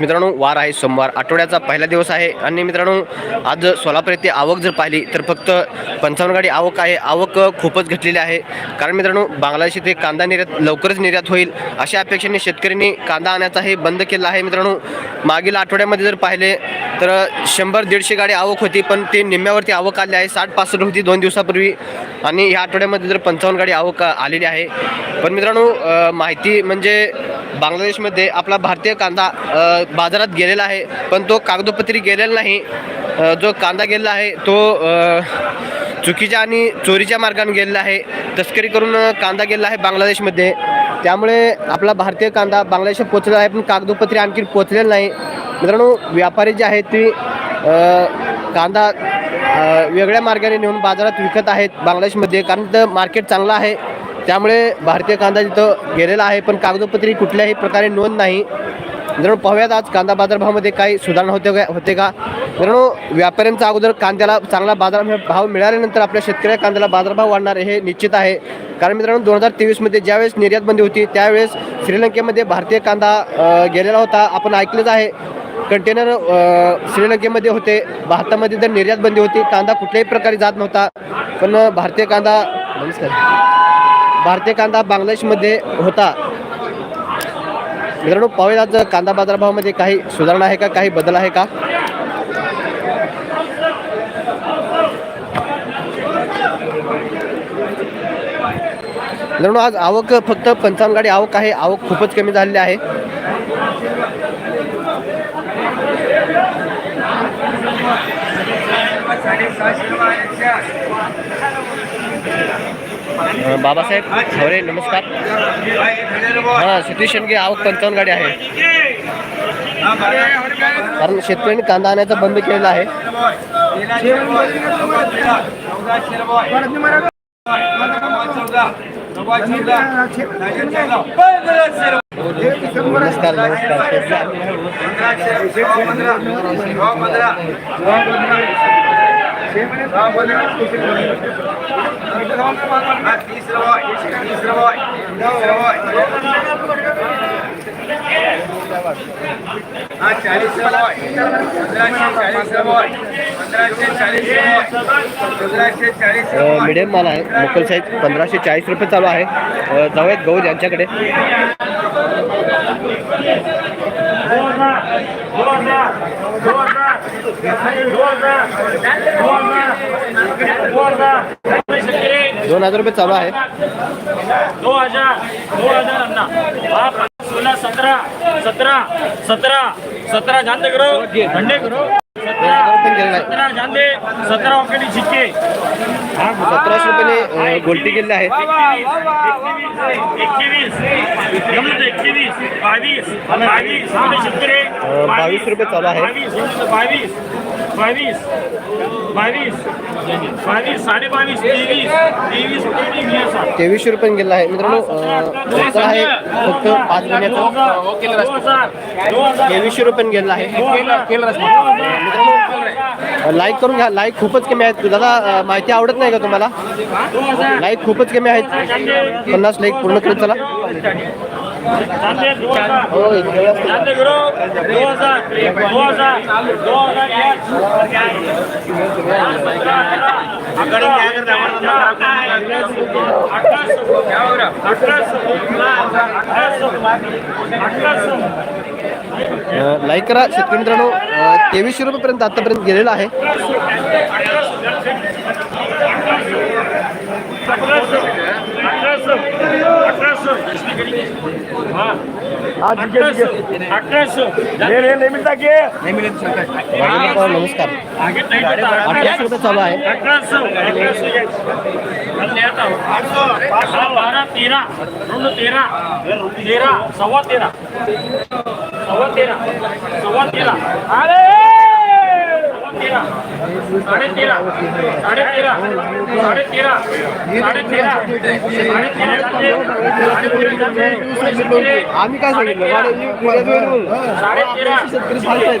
मित्रांनो वार आहे सोमवार. आठवड्याचा पहिला दिवस आहे. आणि मित्रांनो आज सोलापूर येथे आवक जर पाहिली तर फक्त पंचावन्न गाडी आवक आहे. आवक खूपच घटलेली आहे. कारण मित्रांनो बांगलादेश येथे कांदा निर्यात लवकरच निर्यात होईल. अशा अपेक्षेने शेतकऱ्यांनी कांदा आणायचा हे बंद केलं आहे. मित्रांनो मागील आठवड्यामध्ये जर पाहिले तर शंभर दीडशे गाडी आवक होती पण ते निम्म्यावरती आवक आली आहे. साठ पासष्ट होती दोन दिवसापूर्वी. आणि ह्या आठवड्यामध्ये जर पंचावन्न गाडी आवक आलेली आहे. पण मित्रांनो माहिती म्हणजे बांगलादेशमध्ये आपला भारतीय कांदा बाजारात गेलेला आहे. पण तो कागदोपत्री गेलेला नाही. जो कांदा गेलेला आहे तो चुकीच्या आणि चोरीच्या मार्गाने गेलेला आहे. तस्करी करून कांदा गेलेला आहे बांगलादेशमध्ये. त्यामुळे आपला भारतीय कांदा बांगलादेशात पोचलेला आहे पण कागदोपत्री आणखी पोचलेला नाही. मित्रांनो व्यापारी जे आहेत ते कांदा वेगळ्या मार्गाने नेऊन बाजारात विकत आहेत बांगलादेशमध्ये. कारण तर मार्केट चांगलं आहे. त्यामुळे भारतीय कांदा तिथं गेलेला आहे. पण कागदोपत्री कुठल्याही प्रकारे नोंद नाही. जरूर पाहूयात आज कांदा बाजारभावामध्ये काही सुधारणा होते का होते का? मित्रांनो व्यापाऱ्यांचा अगोदर कांद्याला चांगला बाजार भाव मिळाल्यानंतर आपल्या शेतकऱ्या कांद्याला बाजारभाव वाढणार हे निश्चित आहे. कारण मित्रांनो दोन हजार तेवीसमध्ये ज्यावेळेस निर्यातबंदी होती त्यावेळेस श्रीलंकेमध्ये भारतीय कांदा गेलेला होता. आपण ऐकलंच आहे. कंटेनर श्रीलंकेमध्ये होते. भारतामध्ये तर निर्यात बंदी होती. कांदा कुठल्याही प्रकारे जात नव्हता. पण भारतीय कांदा नमस्कार. भारतीय कांदा बांगलादेशमध्ये होता. मित्रांनो पाहूयात आज कांदा बाजारभावामध्ये काही सुधारणा आहे का? काही बदल आहे का? मित्रांनो आज आवक फक्त पंचावन्न गाडी आवक आहे. आवक खूपच कमी झालेली आहे. बाबासाहेब खवरे नमस्कार. हां सतीश शेंडगे आवक पंचावन्न गाडी आहे. कारण शेतकऱ्यांनी कांदा आणायचा बंद केलेला आहे. नमस्कार नमस्कार. पंधराशे मिडियम माल आहे लोकल साईज पंधराशे चाळीस रुपये चालू आहे अ, जाऊयात गौद यांच्याकडे दोन हजार रुपये चालू आहे दो हजार दो हजार अन्ना आप सोलह सत्रह सत्रह सत्रह सत्रह जानते करो. ठंडे करो आहे सत्रह जानते सत्रह ओके छिक्के सतराशे रुपयाने गोल्टी गेलेले आहेत. एकवीस एकवीस बावीस बावीस बावीस रुपये चालू आहे. बावीस बावीस बावीस बावीस. बावीस साडे बावीस तेवीस तेवीस तेवीस तेवीसशे रुपये गेलेला आहे. मित्रांनो आहे फक्त पाच महिन्याचा तेवीसशे रुपये गेलेला आहे. लाईक करून घ्या. लाईक खूपच कमी आहेत. दादा माहिती आवडत नाही का तुम्हाला? लाईक खूपच कमी आहेत. पन्नास लाईक पूर्ण करत चला. लाईक करा. शेतकरी मित्रांनो तेवीसशे रुपयेपर्यंत आतापर्यंत गेलेला आहे. नमस्कार अठराशे रुपये चालू आहे बारा तेरा రెండు तेरा तेरा सव्वा तेरा सव्वा तेरा सव्वा तेरा अरे! तेरा साडे तेरा साडे तेरा साडे तेरा साडे तेरा आम्ही काय सांगितलं साडे तेरा शेतकरी सांगतायत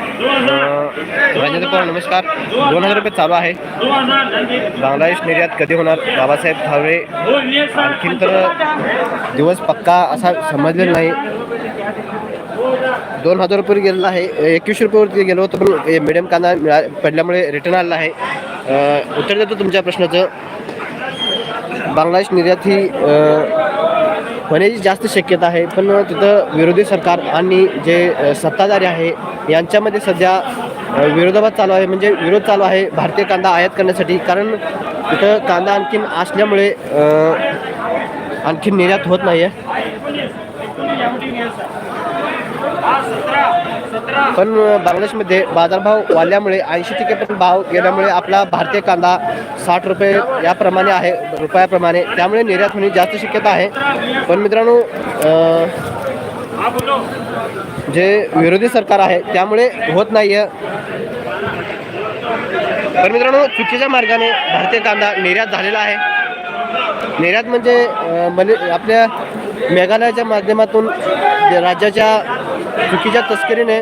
राजेंद्र पवार नमस्कार. दोन हजार रुपये चालू आहे. बांगलादेश निर्यात कधी होणार? बाबासाहेब ठावरे आणखीन तर दिवस पक्का असा समजलेला नाही. दोन हजार रुपये गेलेला आहे. एकवीसशे रुपयावरती गेलो होतो पण मिडियम कांदा मिळा पडल्यामुळे रिटर्न आलेला आहे. उत्तर देतो तुमच्या प्रश्नाचं. बांगलादेश निर्यात ही होण्याची जास्त शक्यता आहे. पण तिथं विरोधी सरकार आणि जे सत्ताधारी आहे यांच्यामध्ये सध्या विरोधाभास चालू आहे. म्हणजे विरोध चालू आहे. भारतीय कांदा आयात करण्यासाठी. कारण तिथं कांदा आणखीन असल्यामुळे आणखीन निर्यात होत नाही आहे पण बांगलादेशमध्ये बाजारभाव वाढल्यामुळे ऐंशी टक्के भाव गेल्यामुळे आपला भारतीय कांदा साठ रुपये याप्रमाणे आहे रुपयाप्रमाणे. त्यामुळे निर्यात होणे जास्त शक्यता आहे. पण मित्रांनो जे विरोधी सरकार आहे त्यामुळे होत नाही आहे पण मित्रांनो चुकीच्या मार्गाने भारतीय कांदा निर्यात झालेला आहे. निर्यात म्हणजे मले आपल्या मेघालयाच्या माध्यमातून राज्याच्या चुकीच्या तस्करीने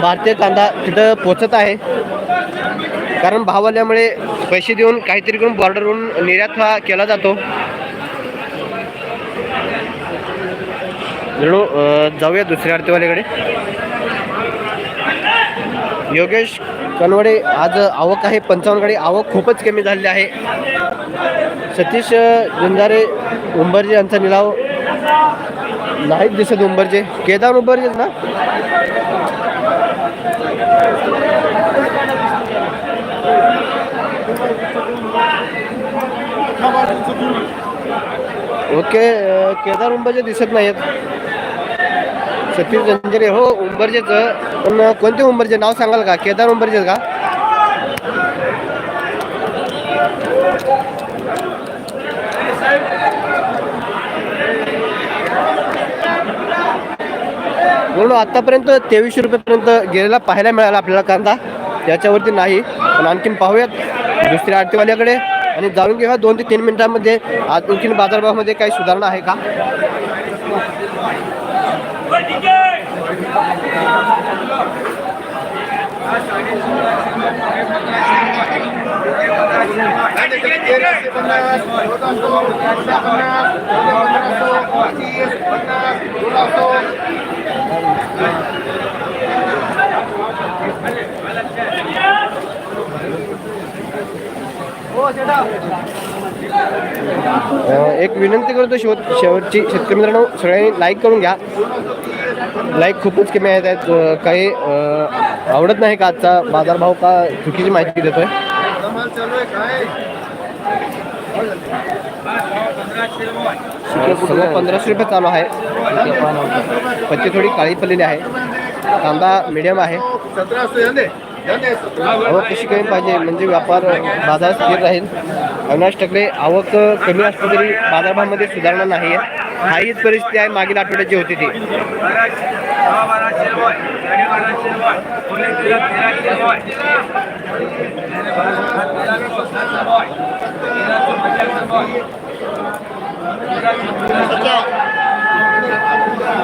भारतीय कांदा तिथं पोचत आहे. कारण भाव आल्यामुळे पैसे देऊन काहीतरी करून बॉर्डरवरून निर्यात हा केला जातो. जाऊया दुसऱ्या आरतीवाल्याकडे. योगेश कनवडे आज आवक आहे. पंचावन्न गाडी आवक खूपच कमी झालेली आहे. सतीश गुंजारे उंबरजी यांचा निलाव नाहीच दिसत उंबरचे केदार उंबरचेच ना? ओके केदार उंबरचे दिसत नाहीत. सतीश जंजरे हो उंबरचेच पण कोणते उंबरचे नाव सांगाल का? केदार उंबरचेच का? म्हणून आत्तापर्यंत तेवीसशे रुपयेपर्यंत गेलेला पाहायला मिळाला आपल्याला कांदा त्याच्यावरती नाही पण आणखीन पाहूयात दुसऱ्या आरतीवाल्याकडे आणि जाणून घेऊया दोन ते तीन मिनिटांमध्ये आणखीन बाजारभावामध्ये काही सुधारणा आहे का एक विनंती करतो शेवट शेवटची शेतकरी मित्रांनो सगळ्यांनी लाईक करून घ्या. लाईक खूपच कमी आहेत. काही आवडत नाही का आजचा बाजारभाव का चुकीची माहिती देतोय कमाल चालू आहे काय सगळं पंधराशे रुपये चालू आहे. पत्ती थोडी काळी पडलेली आहे. कांदा मिडियम आहे. आवक कशी कमी पाहिजे? म्हणजे व्यापार बाजार स्थिर राहील. अविनाश टकले आवक कमी असली तरी बाजारभावामध्ये सुधारणा नाही आहे हाहीच परिस्थिती आहे. मागील आठवड्याची होती ती.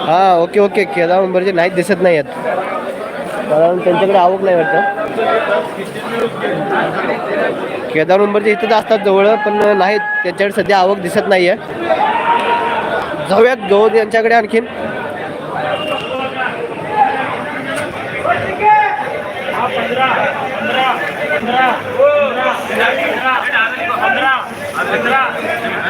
हां ओके ओके केदार उंबरचे नाहीच दिसत नाही आहेत कारण त्यांच्याकडे आवक नाही वाटतं केदार उंबरचे इथंच असतात जवळ पण नाहीत त्यांच्याकडे सध्या आवक दिसत नाही आहे जाऊयात जाऊ यांच्याकडे आणखीन पंधरा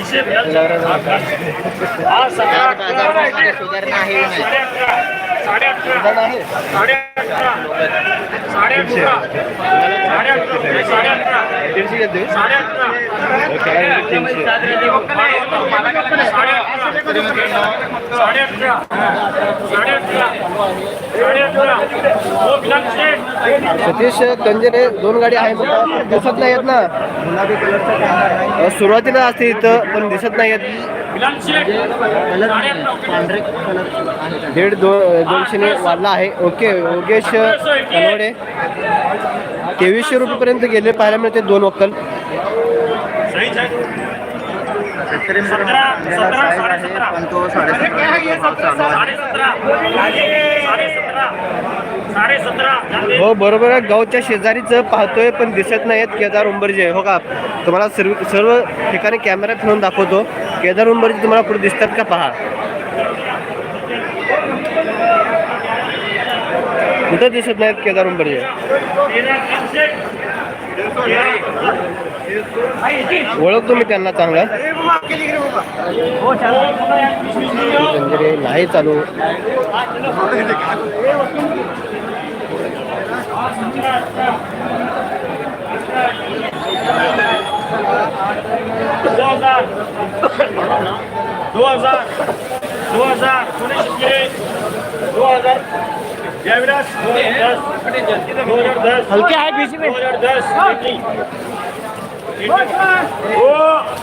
अतिशय सतीश तंजरे दोन गाडी आहे दिसत नाही आहेत ना सुरुवातीला असते इथं. पण दिसत नाही आहेत. दीड दोन दोनशेने वाढला आहे. ओके योगेश कनवडे तेवीसशे रुपयेपर्यंत गेले. पाहायला मिळते दोन वक्कल. पण तो साडेसतरा. हो बरोबर आहे. गावच्या शेजारीच पाहतोय पण दिसत नाहीत केदार उंबरजे. हो का? तुम्हाला सर्व सर्व ठिकाणी कॅमेरा फिरून दाखवतो. केदार उंबरजे तुम्हाला पुढे दिसतात का? पहा. कुठं दिसत नाहीत केदार उंबरजे. ओळखतो मी त्यांना चांगला. नाही चालू. दो हजार दो हजार दो हजार. हल्के आहे बीच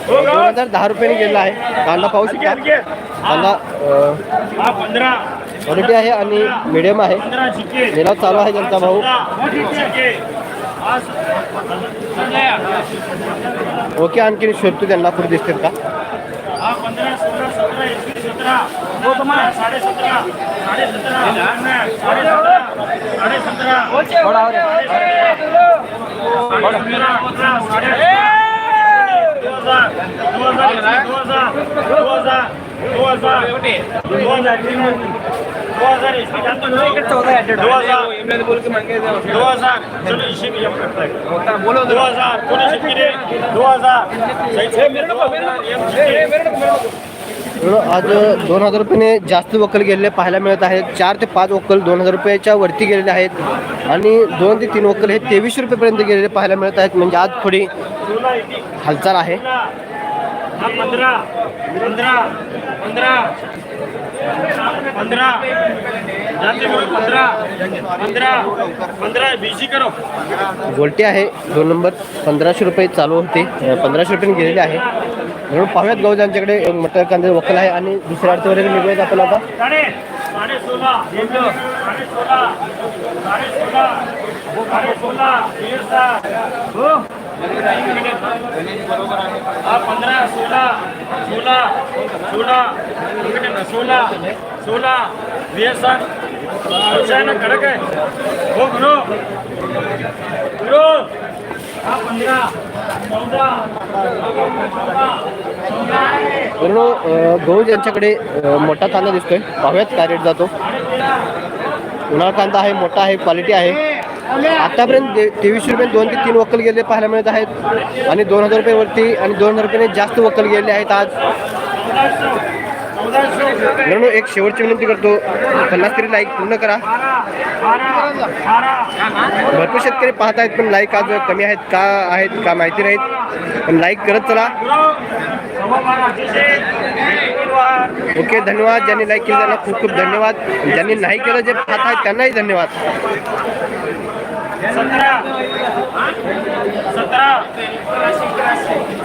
दोन हजार दहा रुपयाने गेला आहे कांदा पाहू शकता कांदा क्वालिटी आहे आणि मिडियम आहे लिलाव चालू आहे त्यांचा भाऊ ओके आणखी शोधतो त्यांना पुढे दिसतील का सतरा साडे सतरा साडे सतरा साडे सतरा दो हजार दो हजार चौदहशे हजार जम हजार है बोलो दो हजार चौदहशे दो हजार आज दोन हजार रुपयाने जास्त वक्कल गेलेले पाहायला मिळत आहेत. चार ते पाच वक्कल दोन हजार रुपयाच्या वरती गेलेले आहेत. आणि दोन ते तीन वक्कल हे तेवीसशे रुपयेपर्यंत गेलेले पाहायला मिळत आहेत. म्हणजे आज थोडी हालचाल आहे. पंधरा. पंधरा. पंधरा. पंधरा बीसी करो. गोल्टी आहे दोन नंबर. पंधराशे रुपये चालू होते. पंधराशे रुपयाने गेलेले आहे. म्हणून पाहूयात गाव ज्यांच्याकडे मटर कांदे वक्कल आहे आणि दुसऱ्या अर्थवर निघूयात आपण आता. સાડે સોલા સાડે સોલા સાડે સોલા સાડે સોલા આ પંદર સોલા સોલા સોલા સોલા સોલા વ્યસન કડક હો ગુરુ ગુરુ सोळा यांच्याकडे आहे गहू मोठा कांदा दिसतोय. पाहूयात काय रेट जातो. उन्हाळा कांदा आहे मोठा आहे क्वालिटी आहे. आतापर्यंत तेवीसशे रुपये दोन ते तीन वक्कल गेले पाहायला मिळत आहेत. आणि दोन हजार रुपयेवरती आणि दोन हजार रुपयाने जास्त वक्कल गेले आहेत आज. मित्रांनो एक शेवटची विनंती करतो. पन्नास तरी लाईक पूर्ण करा. भरपूर शेतकरी पाहत आहेत पण लाईक आज कमी आहेत का आहेत का माहिती नाहीत. पण लाईक करत चला. ओके धन्यवाद. ज्यांनी लाईक केलं त्यांना खूप खूप धन्यवाद. ज्यांनी नाही केलं जे पाहत आहेत त्यांनाही धन्यवाद. सतरा. सतरा.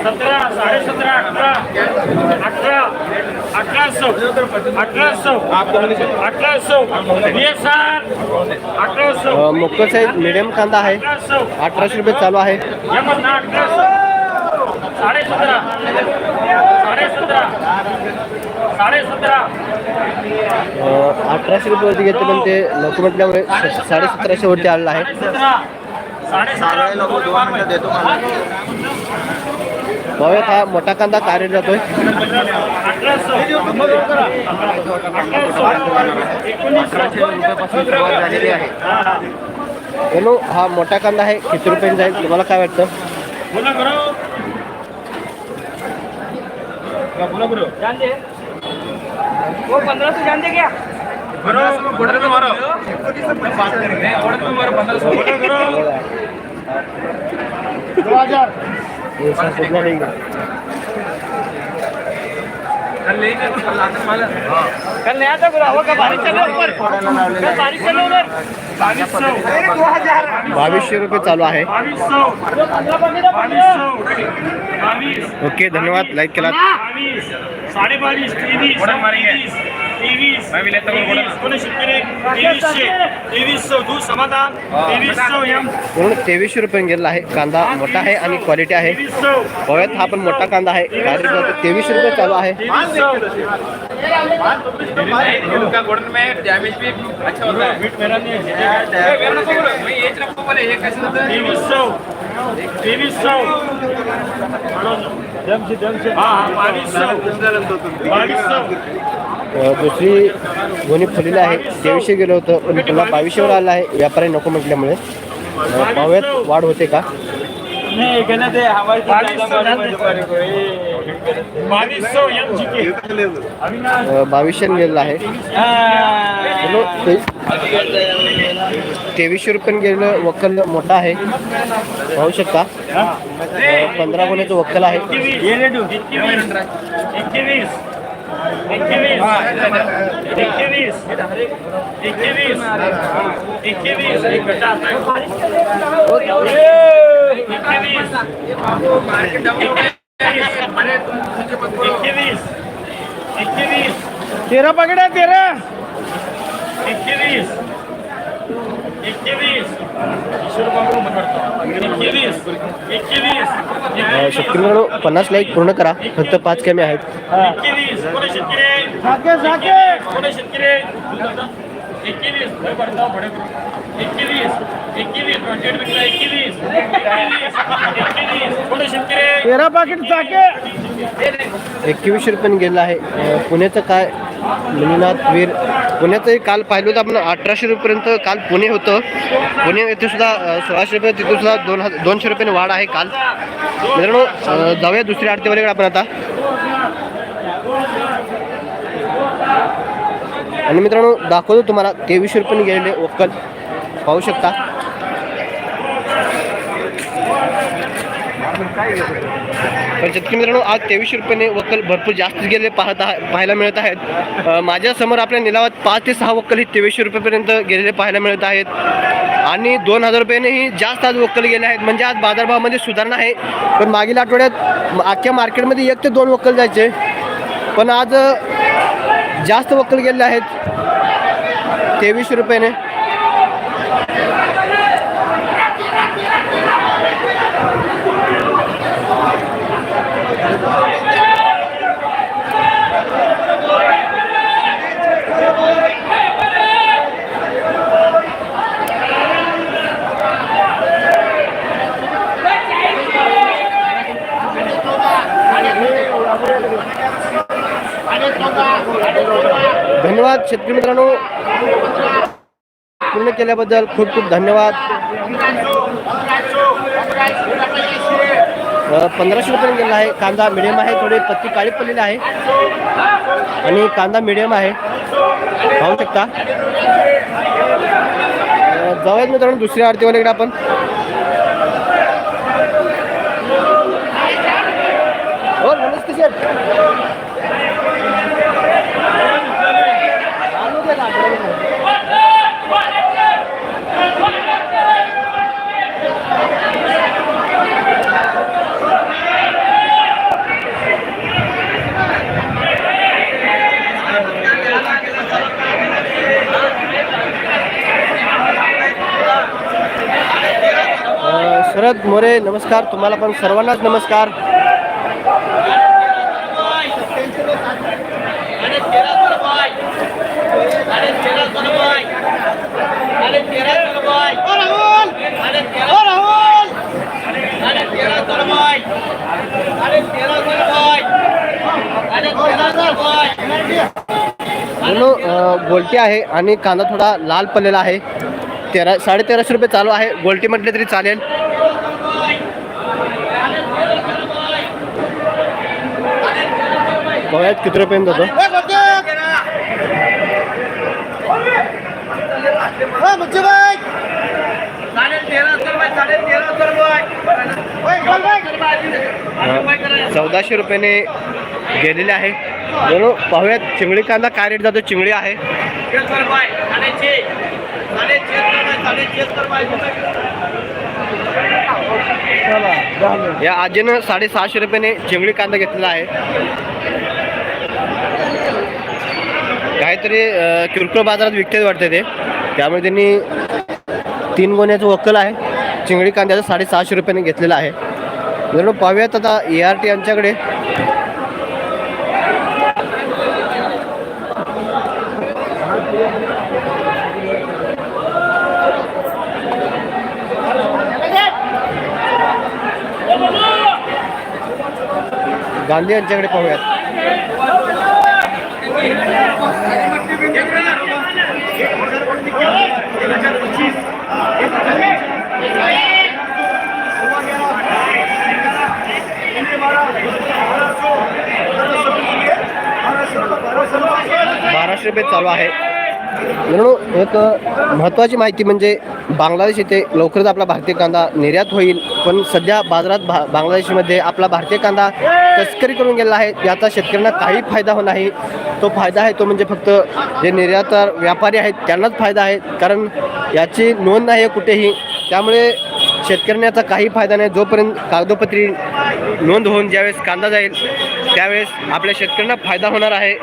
सतरा साडे सतरा अठरा. अठरा. अठरा सौ. अठरा सौ. अठरा सौ. वीस साठ अठरा सौ. अं, मोक्कल साईज मिडियम कांदा आहे. अठराशे रुपये चालू आहे. हे साडे सतरा साडे अठराशे रुपयेवरती घेतले पण ते नको म्हटल्यामुळे साडे सतराशे वरती आलेलं आहे. पाहूयात हा मोठा कांदा कार्य जातोय? हॅलो हा मोठा कांदा आहे किती रुपये जाईल? तुम्हाला काय वाटतं? बोला वो पंद्रह सौ जान दे क्या करो बोला तो मारो बात करेंगे बोला तो मारो. पंद्रह सौ बोला करो दो हजार कल ले कल आकर माला कल नया था बोला वो का बारिश चल है ऊपर। कल बारिश चल है उधर। बाईस सौ दो हजार बावीसशे रुपये चालू आहे ओके धन्यवाद. लाईक केला बावीस साडे बावीस तेवीस तेवीस तेवीस कोणी शेतकरी तेवीसशे. तेवीस सौ दूध समाधान तेवीस सौ एम. म्हणून तेवीसशे रुपये गेलेला आहे. कांदा मोठा आहे आणि क्वालिटी आहे. तेवीस सौ गोव्यात हा पण मोठा कांदा आहे. डायरेक्ट तेवीसशे रुपये चालू आहे. तेवीस सौ उनका गोल्डन में डैमेज भी अच्छा होता है। तेवीस सौ बावीस सौ बावीस सौ अ, दुसरी गोणी फुलेली आहे. तेवीसशे गेलं होतं पण पुन्हा बावीसशेवर आलं आहे. व्यापारी नको म्हटल्यामुळे. अ, पाव्यात वाढ होते का? नहीं बावीसशे गेलेलं आहे तेवीसशे रुपये गेलेलं वक्कल मोठा आहे पाहू शकता पंधरा गुन्ह्याचं वक्कल आहे ये तेरह पकड़े तेरह इक्कीस पन्नास लाईक पूर्ण करा. फक्त पाच कमी आहेत. एकवीस भय पडता विकला शेतकरी तेरह पकड़ साके एकवीसशे रुपयाने गेलेलं आहे. पुण्याचं काय? मिनीनाथ वीर. पुण्याचंही काल पाहिलं होतं आपण अठराशे रुपयेपर्यंत काल पुणे होतं. पुणे येथे सुद्धा सोळाशे रुपये तिथे सुद्धा दोन हजार दोनशे रुपयाने वाढ आहे काल. मित्रांनो जाऊया दुसऱ्या आरतीवाल्याकडे आपण आता. आणि मित्रांनो दाखवतो तुम्हाला तेवीसशे रुपये गेलेले वक्कल. पाहू शकता. पण शेतकरी मित्रांनो आज तेवीसशे रुपयाने वक्कल भरपूर जास्त गेले पाहत पाहायला मिळत आहेत. माझ्यासमोर आपल्या निलावात पाच ते सहा वक्कल हे तेवीसशे रुपयेपर्यंत गेलेले पाहायला मिळत आहेत. आणि दोन हजार रुपयानेही जास्त आज वक्कल गेले आहेत. म्हणजे आज बाजारभावामध्ये सुधारणा आहे. पण मागील आठवड्यात आजच्या अख्ख्या मार्केटमध्ये एक ते दोन वक्कल जायचे. पण आज जास्त वक्कल गेलेले आहेत. तेवीसशे रुपयाने धन्यवाद शेतकरी मित्रांनो पूर्ण केल्याबद्दल खूप खूप धन्यवाद. पंधराशे रुपये गेला आहे. कांदा मिडियम आहे थोडी पत्ती काळी पडलेली आहे. आणि कांदा मिडियम आहे. पाहू शकता. जाऊयात मित्रांनो दुसऱ्या आरतीवाल्याकडे आपण. हो नमस्ते सर शरद मोरे नमस्कार. तुम्हाला पण सर्वांनाच नमस्कार. गोलटी आहे आणि कांदा थोडा लाल पडलेला आहे. तेरा साडे तेराशे रुपये चालू आहे. गोलटी म्हटले तरी चालेल. पोह्यात किती रुपयाने जातो. चौदाशे रुपयाने गेलेले आहे. म्हणून पाहूयात चिंगळी कांदा काय रेट जातो? चिंगळी आहे. या आजीनं साडेसहाशे रुपयाने चिंगळी कांदा घेतलेला आहे. काहीतरी किरकोळ बाजारात विकतेच वाटते ते. त्यामुळे त्यांनी तीन गोण्याचं वक्कल आहे. चिंगडी कांद्याचं साडेसहाशे रुपयाने घेतलेलं आहे. जर पाहूयात आता ए आर टी यांच्याकडे. गांधी यांच्याकडे पाहूयात. पाचशे रुपये चालू आहे. मित्रांनो एक महत्त्वाची माहिती म्हणजे बांगलादेश येथे लवकरच आपला भारतीय कांदा निर्यात होईल. पण सध्या बाजारात भा बांगलादेशमध्ये आपला भारतीय कांदा तस्करी करून गेलेला आहे. याचा शेतकऱ्यांना काही फायदा होणार नाही. तो फायदा आहे तो म्हणजे फक्त जे निर्यातदार व्यापारी आहेत त्यांनाच फायदा आहे. कारण याची नोंद नाही आहे कुठेही. त्यामुळे शेतकऱ्यांना याचा काही फायदा नाही. जोपर्यंत कागदोपत्री नोंद होऊन ज्यावेळेस कांदा जाईल त्यावेळेस आपल्या शेतकऱ्यांना फायदा होणार आहे.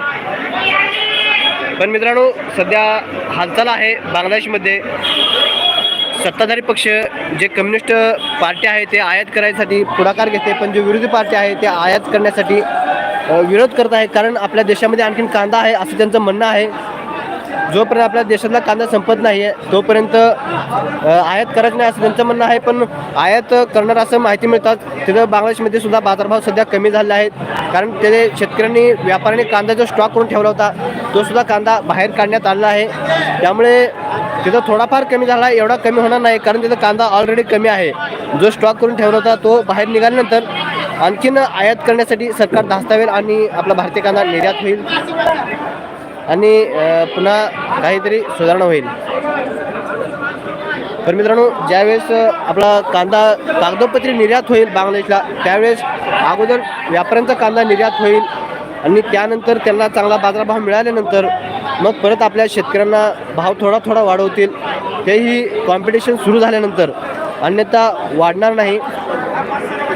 पण मित्रांनो सध्या हालचाल आहे बांगलादेशमध्ये. सत्ताधारी पक्ष जे कम्युनिस्ट पार्टी आहे ते आयात करायसाठी पुढाकार घेते पण जे विरोधी पार्टी आहे ते आयात करण्यासाठी विरोध करत आहे कारण आपल्या देशामध्ये आणखीन कांदा आहे असं त्यांचं म्हणणं आहे. जोपर्यंत आपल्या देशातला कांदा संपत नाही आहे तोपर्यंत आयात करत नाही असं त्यांचं म्हणणं आहे. पण आयात करणार असं माहिती मिळतात. तिथं बांगलादेशमध्ये सुद्धा बाजारभाव सध्या कमी झाले आहेत. कारण ते शेतकऱ्यांनी व्यापाऱ्यांनी कांदा जो स्टॉक करून ठेवला होता तो सुद्धा कांदा बाहेर काढण्यात आलेला आहे. त्यामुळे तिथं थोडाफार कमी झाला आहे एवढा कमी होणार नाही. कारण तिथं कांदा ऑलरेडी कमी आहे. जो स्टॉक करून ठेवला होता तो बाहेर निघाल्यानंतर आणखीन आयात करण्यासाठी सरकार धास्तावेल आणि आपला भारतीय कांदा निर्यात होईल. आणि पुन्हा काहीतरी सुधारणा होईल. तर मित्रांनो ज्यावेळेस आपला कांदा कागदोपत्री निर्यात होईल बांगलादेशला त्यावेळेस अगोदर व्यापाऱ्यांचा कांदा निर्यात होईल आणि त्यानंतर त्यांना चांगला बाजारभाव मिळाल्यानंतर मग परत आपल्या शेतकऱ्यांना भाव थोडा थोडा वाढवतील. तेही कॉम्पिटिशन सुरू झाल्यानंतर अन्यथा वाढणार नाही.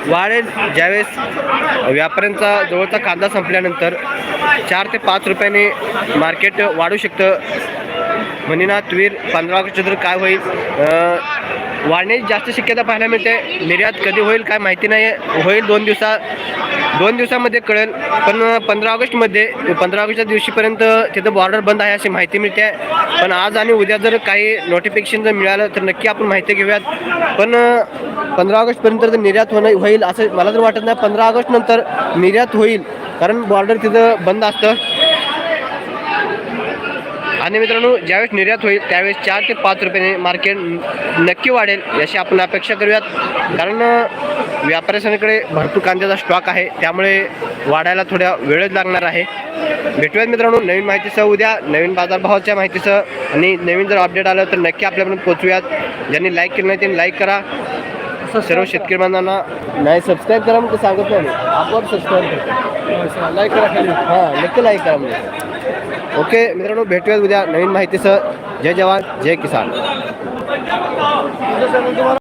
वाढेल ज्यावेळेस व्यापाऱ्यांचा जवळचा कांदा संपल्यानंतर चार ते पाच रुपयाने मार्केट वाढू शकतं. म्हणीना तुवीर पंधरा ऑगस्ट काय होईल? वाढण्याची जास्त शक्यता पाहायला मिळते. निर्यात कधी होईल काय माहिती नाही आहे होईल दोन दिवसा दोन दिवसामध्ये कळेल. पण पंधरा ऑगस्टमध्ये पंधरा ऑगस्टच्या दिवशीपर्यंत तिथं बॉर्डर बंद आहे अशी माहिती मिळते. पण आज आणि उद्या जर काही नोटिफिकेशन जर मिळालं तर नक्की आपण माहिती घेऊयात. पण पंधरा ऑगस्टपर्यंत तर निर्यात होणं होईल असं मला तर वाटत नाही. पंधरा ऑगस्टनंतर निर्यात होईल. कारण बॉर्डर तिथं बंद असतं. आणि मित्रांनो ज्यावेळेस निर्यात होईल त्यावेळेस चार ते पाच रुपयाने मार्केट नक्की वाढेल याची आपण अपेक्षा करूयात. कारण व्यापाऱ्यांकडे भरपूर कांद्याचा स्टॉक आहे त्यामुळे वाढायला थोड्या वेळच लागणार आहे. भेटूयात मित्रांनो नवीन माहितीसह उद्या नवीन बाजारभावाच्या माहितीसह. आणि नवीन जर अपडेट आलं तर नक्की आपल्यापर्यंत पोचूयात ज्यांनी लाईक केलं नाही त्यांनी लाईक करा. सर्व शेतकरी बांधवांना नाही सबस्क्राईब करा म्हणजे सांगत नाही. आपोआप सबस्क्राईब करा. लाईक करा खाली. हां नक्की लाईक करा म्हणजे ओके मित्रांनो भेटूयात उद्या नवीन माहितीसह. जय जवान जय किसान.